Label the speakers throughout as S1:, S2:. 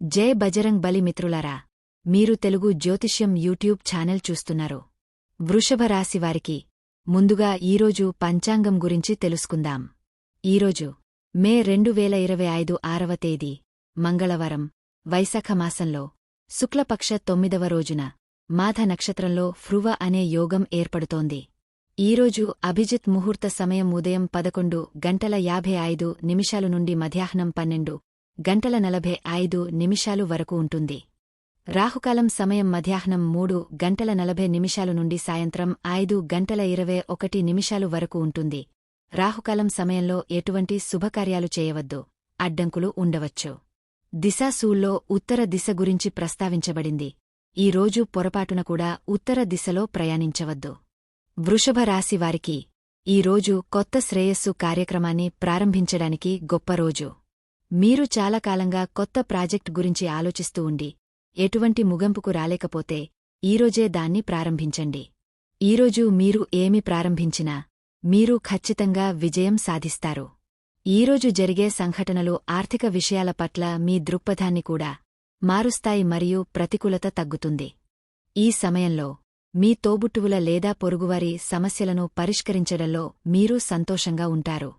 S1: జై బజరంగ్ బలి మిత్రులారా మీరు తెలుగు జ్యోతిష్యం యూట్యూబ్ ఛానల్ చూస్తున్నారు. వృషభ రాశివారికి ముందుగా ఈరోజు పంచాంగం గురించి తెలుసుకుందాం. ఈరోజు మే రెండు వేల ఇరవై ఐదు ఆరవ తేదీ మంగళవారం వైశాఖ మాసంలో శుక్లపక్ష తొమ్మిదవ రోజున మాధ నక్షత్రంలో ఫ్రువ అనే యోగం ఏర్పడుతోంది. ఈరోజు అభిజిత్ ముహూర్త సమయం ఉదయం పదకొండు గంటల యాభై ఐదు నిమిషాలు నుండి మధ్యాహ్నం పన్నెండు గంటల నలభై ఐదు నిమిషాలు వరకు ఉంటుంది. రాహుకాలం సమయం మధ్యాహ్నం మూడు గంటల నలభై నిమిషాలు నుండి సాయంత్రం ఐదు గంటల ఇరవై ఒకటి నిమిషాలు వరకు ఉంటుంది. రాహుకాలం సమయంలో ఎటువంటి శుభకార్యాలు చేయవద్దు. అడ్డంకులు ఉండవచ్చు. దిశాసూల్లో ఉత్తర దిశ గురించి ప్రస్తావించబడింది. ఈ రోజు పొరపాటున కూడా ఉత్తర దిశలో ప్రయాణించవద్దు. వృషభ రాశివారికి ఈ రోజు కొత్త శ్రేయస్సు కార్యక్రమాన్ని ప్రారంభించడానికి గొప్ప రోజు. మీరు చాలాకాలంగా కొత్త ప్రాజెక్ట్ గురించి ఆలోచిస్తూ ఉండి ఎటువంటి ముగింపుకు రాలేకపోతే ఈరోజే దాన్ని ప్రారంభించండి. ఈరోజు మీరు ఏమి ప్రారంభించినా మీరు ఖచ్చితంగా విజయం సాధిస్తారు. ఈరోజు జరిగే సంఘటనలు ఆర్థిక విషయాల పట్ల మీ దృక్పథాన్ని కూడా మారుస్తాయి మరియు ప్రతికూలత తగ్గుతుంది. ఈ సమయంలో మీ తోబుట్టువుల లేదా పొరుగువారి సమస్యలను పరిష్కరించడంలో మీరు సంతోషంగా ఉంటారు.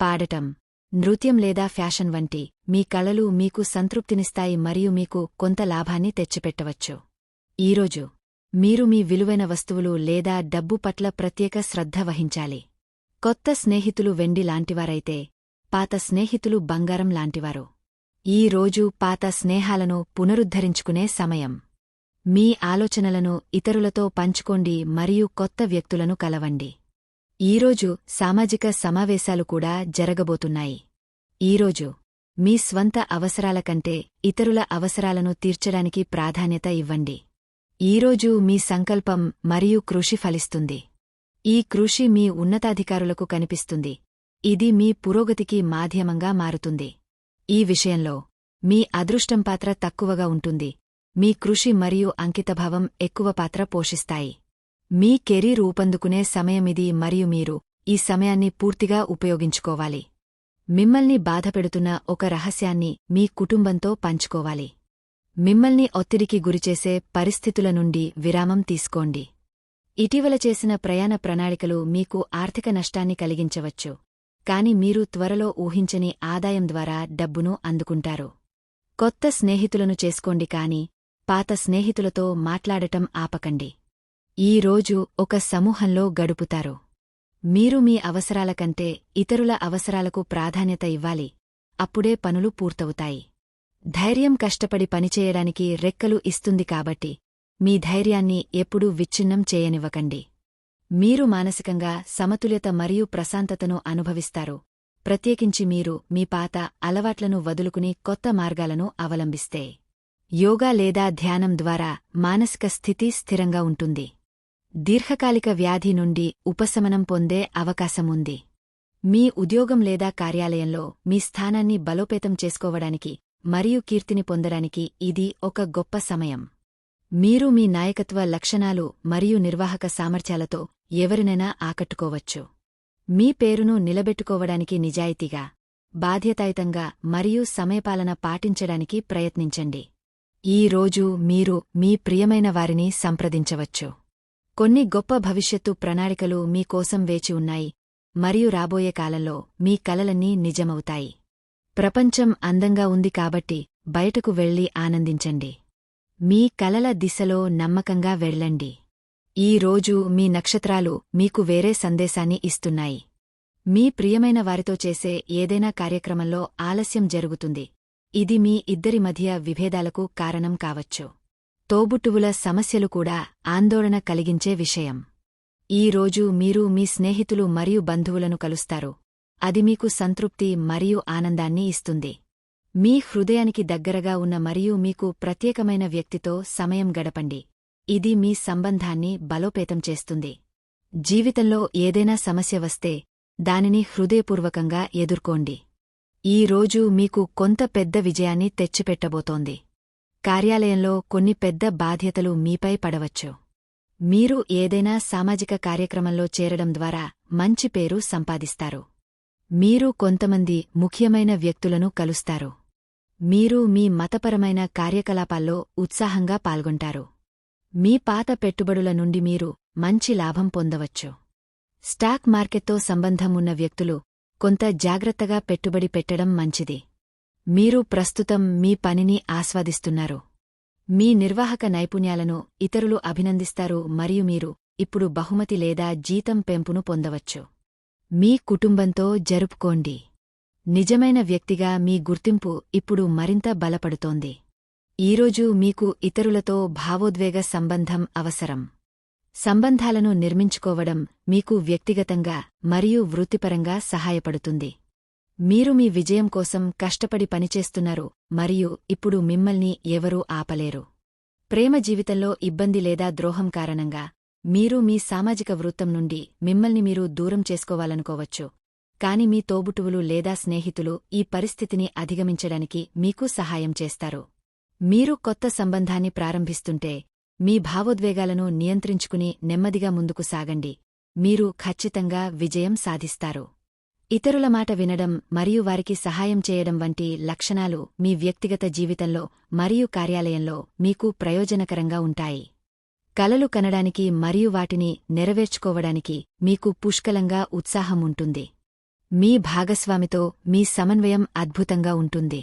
S1: పాడటం నృత్యం లేదా ఫ్యాషన్ వంటి మీ కళలు మీకు సంతృప్తినిస్తాయి మరియు మీకు కొంత లాభాన్ని తెచ్చిపెట్టవచ్చు. ఈరోజు మీరు మీ విలువైన వస్తువులు లేదా డబ్బు పట్ల ప్రత్యేక శ్రద్ధ వహించాలి. కొత్త స్నేహితులు వెండి లాంటివారైతే పాత స్నేహితులు బంగారం లాంటివారు. ఈ రోజు పాత స్నేహాలను పునరుద్ధరించుకునే సమయం. మీ ఆలోచనలను ఇతరులతో పంచుకోండి మరియు కొత్త వ్యక్తులను కలవండి. ఈరోజు సామాజిక సమావేశాలు కూడా జరగబోతున్నాయి. ఈరోజు మీ స్వంత అవసరాల కంటే ఇతరుల అవసరాలను తీర్చడానికి ప్రాధాన్యత ఇవ్వండి. ఈరోజు మీ సంకల్పం మరియు కృషి ఫలిస్తుంది. ఈ కృషి మీ ఉన్నతాధికారులకు కనిపిస్తుంది. ఇది మీ పురోగతికి మాధ్యమంగా మారుతుంది. ఈ విషయంలో మీ అదృష్టం పాత్ర తక్కువగా ఉంటుంది. మీ కృషి మరియు అంకితభావం ఎక్కువ పాత్ర పోషిస్తాయి. మీ కెరీర్ ఊపందుకునే సమయమిది మరియు మీరు ఈ సమయాన్ని పూర్తిగా ఉపయోగించుకోవాలి. మిమ్మల్ని బాధపెడుతున్న ఒక రహస్యాన్ని మీ కుటుంబంతో పంచుకోవాలి. మిమ్మల్ని ఒత్తిడికి గురిచేసే పరిస్థితుల నుండి విరామం తీసుకోండి. ఇటీవల చేసిన ప్రయాణ ప్రణాళికలు మీకు ఆర్థిక నష్టాన్ని కలిగించవచ్చు. కాని మీరు త్వరలో ఊహించని ఆదాయం ద్వారా డబ్బును అందుకుంటారు. కొత్త స్నేహితులను చేసుకోండి కాని పాత స్నేహితులతో మాట్లాడటం ఆపకండి. ఈ రోజు ఒక సమూహంలో గడుపుతారు. మీరు మీ అవసరాల కంటే ఇతరుల అవసరాలకు ప్రాధాన్యత ఇవ్వాలి. అప్పుడే పనులు పూర్తవుతాయి. ధైర్యం కష్టపడి పనిచేయడానికి రెక్కలు ఇస్తుంది కాబట్టి మీ ధైర్యాన్ని ఎప్పుడూ విచ్ఛిన్నం చేయనివ్వకండి. మీరు మానసికంగా సమతుల్యత మరియు ప్రశాంతతను అనుభవిస్తారు. ప్రత్యేకించి మీరు మీ పాత అలవాట్లను వదులుకుని కొత్త మార్గాలను అవలంబిస్తే. యోగా లేదా ధ్యానం ద్వారా మానసిక స్థితి స్థిరంగా ఉంటుంది. దీర్ఘకాలిక వ్యాధి నుండి ఉపశమనం పొందే అవకాశముంది. మీ ఉద్యోగం లేదా కార్యాలయంలో మీ స్థానాన్ని బలోపేతం చేసుకోవడానికి మరియు కీర్తిని పొందడానికి ఇది ఒక గొప్ప సమయం. మీరు మీ నాయకత్వ లక్షణాలు మరియు నిర్వాహక సామర్థ్యాలతో ఎవరినైనా ఆకట్టుకోవచ్చు. మీ పేరును నిలబెట్టుకోవడానికి నిజాయితీగా బాధ్యతాయుతంగా మరియు సమయపాలన పాటించడానికి ప్రయత్నించండి. ఈ రోజు మీరు మీ ప్రియమైన వారిని సంప్రదించవచ్చు. కొన్ని గొప్ప భవిష్యత్తు ప్రణాళికలు మీకోసం వేచి ఉన్నాయి మరియు రాబోయే కాలంలో మీ కలలన్నీ నిజమవుతాయి. ప్రపంచం అందంగా ఉంది కాబట్టి బయటకు వెళ్ళి ఆనందించండి. మీ కలల దిశలో నమ్మకంగా వెళ్ళండి. ఈ రోజు మీ నక్షత్రాలు మీకు వేరే సందేశాన్ని ఇస్తున్నాయి. మీ ప్రియమైన వారితో చేసే ఏదైనా కార్యక్రమంలో ఆలస్యం జరుగుతుంది. ఇది మీ ఇద్దరి మధ్య విభేదాలకు కారణం కావచ్చు. తోబుట్టువుల సమస్యలు కూడా ఆందోళన కలిగించే విషయం. ఈ రోజు మీరు మీ స్నేహితులు మరియు బంధువులను కలుస్తారు. అది మీకు సంతృప్తి మరియు ఆనందాన్ని ఇస్తుంది. మీ హృదయానికి దగ్గరగా ఉన్న మరియు మీకు ప్రత్యేకమైన వ్యక్తితో సమయం గడపండి. ఇది మీ సంబంధాన్ని బలోపేతం చేస్తుంది. జీవితంలో ఏదైనా సమస్య వస్తే దానిని హృదయపూర్వకంగా ఎదుర్కోండి. ఈ రోజు మీకు కొంత పెద్ద విజయాన్ని తెచ్చిపెట్టబోతోంది. కార్యాలయంలో కొన్ని పెద్ద బాధ్యతలు మీపై పడవచ్చు. మీరు ఏదైనా సామాజిక కార్యక్రమంలో చేరడం ద్వారా మంచి పేరు సంపాదిస్తారు. మీరు కొంతమంది ముఖ్యమైన వ్యక్తులను కలుస్తారు. మీరు మీ మతపరమైన కార్యకలాపాల్లో ఉత్సాహంగా పాల్గొంటారు. మీ పాత పెట్టుబడుల నుండి మీరు మంచి లాభం పొందవచ్చు. స్టాక్ మార్కెట్తో సంబంధం ఉన్న వ్యక్తులు కొంత జాగ్రత్తగా పెట్టుబడి పెట్టడం మంచిది. మీరు ప్రస్తుతం మీ పనిని ఆస్వాదిస్తున్నారు. మీ నిర్వాహక నైపుణ్యాలను ఇతరులు అభినందిస్తారు మరియు మీరు ఇప్పుడు బహుమతి లేదా జీతం పెంపును పొందవచ్చు. మీ కుటుంబంతో జరుపుకోండి. నిజమైన వ్యక్తిగా మీ గుర్తింపు ఇప్పుడు మరింత బలపడుతోంది. ఈరోజు మీకు ఇతరులతో భావోద్వేగ సంబంధం అవసరం. సంబంధాలను నిర్మించుకోవడం మీకు వ్యక్తిగతంగా మరియు వృత్తిపరంగా సహాయపడుతుంది. మీరు మీ విజయం కోసం కష్టపడి పనిచేస్తున్నారు మరియు ఇప్పుడు మిమ్మల్ని ఎవరూ ఆపలేరు. ప్రేమ జీవితంలో ఇబ్బంది లేదా ద్రోహం కారణంగా మీరు మీ సామాజిక వృత్తం నుండి మిమ్మల్ని మీరు దూరం చేసుకోవాలనుకోవచ్చు. కాని మీ తోబుటువులు లేదా స్నేహితులు ఈ పరిస్థితిని అధిగమించడానికి మీకు సహాయం చేస్తారు. మీరు కొత్త సంబంధాన్ని ప్రారంభిస్తుంటే మీ భావోద్వేగాలను నియంత్రించుకుని నెమ్మదిగా ముందుకు సాగండి. మీరు ఖచ్చితంగా విజయం సాధిస్తారు. ఇతరుల మాట వినడం మరియు వారికి సహాయం చేయడం వంటి లక్షణాలు మీ వ్యక్తిగత జీవితంలో మరియు కార్యాలయంలో మీకు ప్రయోజనకరంగా ఉంటాయి. కలలు కనడానికి మరియు వాటిని నెరవేర్చుకోవడానికి మీకు పుష్కలంగా ఉత్సాహం ఉంటుంది. మీ భాగస్వామితో మీ సమన్వయం అద్భుతంగా ఉంటుంది.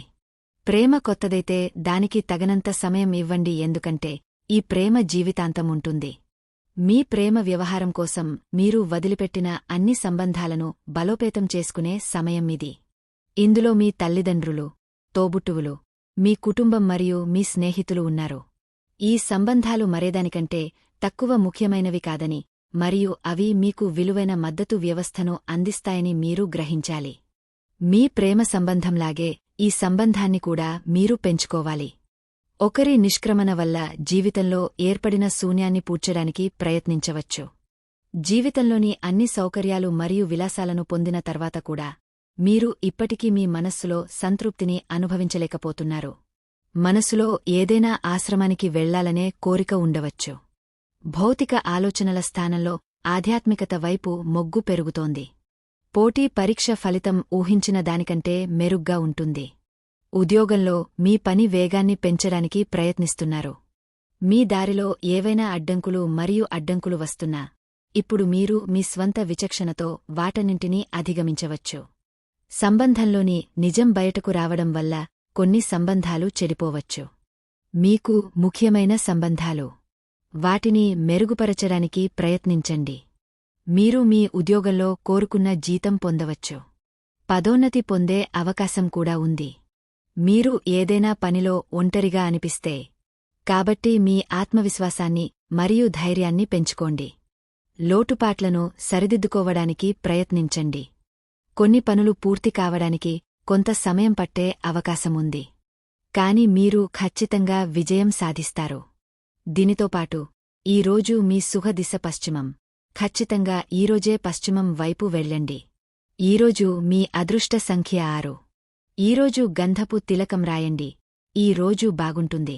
S1: ప్రేమ కొత్తదైతే దానికి తగనంత సమయం ఇవ్వండి ఎందుకంటే ఈ ప్రేమ జీవితాంతం ఉంటుంది. మీ ప్రేమ వ్యవహారం కోసం మీరు వదిలిపెట్టిన అన్ని సంబంధాలను బలోపేతం చేసుకునే సమయం ఇది. ఇందులో మీ తల్లిదండ్రులు తోబుట్టువులు మీ కుటుంబం మరియు మీ స్నేహితులు ఉన్నారు. ఈ సంబంధాలు మరేదానికంటే తక్కువ ముఖ్యమైనవి కాదని మరియు అవి మీకు విలువైన మద్దతు వ్యవస్థను అందిస్తాయని మీరు గ్రహించాలి. మీ ప్రేమ సంబంధంలాగే ఈ సంబంధాన్ని కూడా మీరు పెంచుకోవాలి. ఒకరి నిష్క్రమణ వల్ల జీవితంలో ఏర్పడిన శూన్యాన్ని పూడ్చడానికి ప్రయత్నించవచ్చు. జీవితంలోని అన్ని సౌకర్యాలు మరియు విలాసాలను పొందిన తర్వాత కూడా మీరు ఇప్పటికీ మీ మనస్సులో సంతృప్తిని అనుభవించలేకపోతున్నారు. మనసులో ఏదైనా ఆశ్రమానికి వెళ్ళాలనే కోరిక ఉండవచ్చు. భౌతిక ఆలోచనల స్థానంలో ఆధ్యాత్మికత వైపు మొగ్గు పెరుగుతోంది. పోటీ పరీక్ష ఫలితం ఊహించిన దానికంటే మెరుగ్గా ఉంటుంది. ఉద్యోగంలో మీ పని వేగాన్ని పెంచడానికి ప్రయత్నిస్తున్నారు. మీ దారిలో ఏవైనా అడ్డంకులు మరియు అడ్డంకులు వస్తున్నా ఇప్పుడు మీరు మీ స్వంత విచక్షణతో వాటన్నింటినీ అధిగమించవచ్చు. సంబంధంలోని నిజం బయటకు రావడం వల్ల కొన్ని సంబంధాలు చెడిపోవచ్చు. మీకు ముఖ్యమైన సంబంధాలు. వాటిని మెరుగుపరచడానికి ప్రయత్నించండి. మీరు మీ ఉద్యోగంలో కోరుకున్న జీతం పొందవచ్చు. పదోన్నతి పొందే అవకాశం కూడా ఉంది. మీరు ఏదైనా పనిలో ఒంటరిగా అనిపిస్తే కాబట్టి మీ ఆత్మవిశ్వాసాన్ని మరియు ధైర్యాన్ని పెంచుకోండి. లోటుపాట్లను సరిదిద్దుకోవడానికి ప్రయత్నించండి. కొన్ని పనులు పూర్తి కావడానికి కొంత సమయం పట్టే అవకాశముంది. కాని మీరు ఖచ్చితంగా విజయం సాధిస్తారు. దీనితోపాటు ఈరోజు మీ సుఖదిశ పశ్చిమం. ఖచ్చితంగా ఈరోజే పశ్చిమం వైపు వెళ్ళండి. ఈరోజు మీ అదృష్ట సంఖ్య ఆరు. ఈరోజు గంధపు తిలకం రాయండి. ఈ రోజు బాగుంటుంది.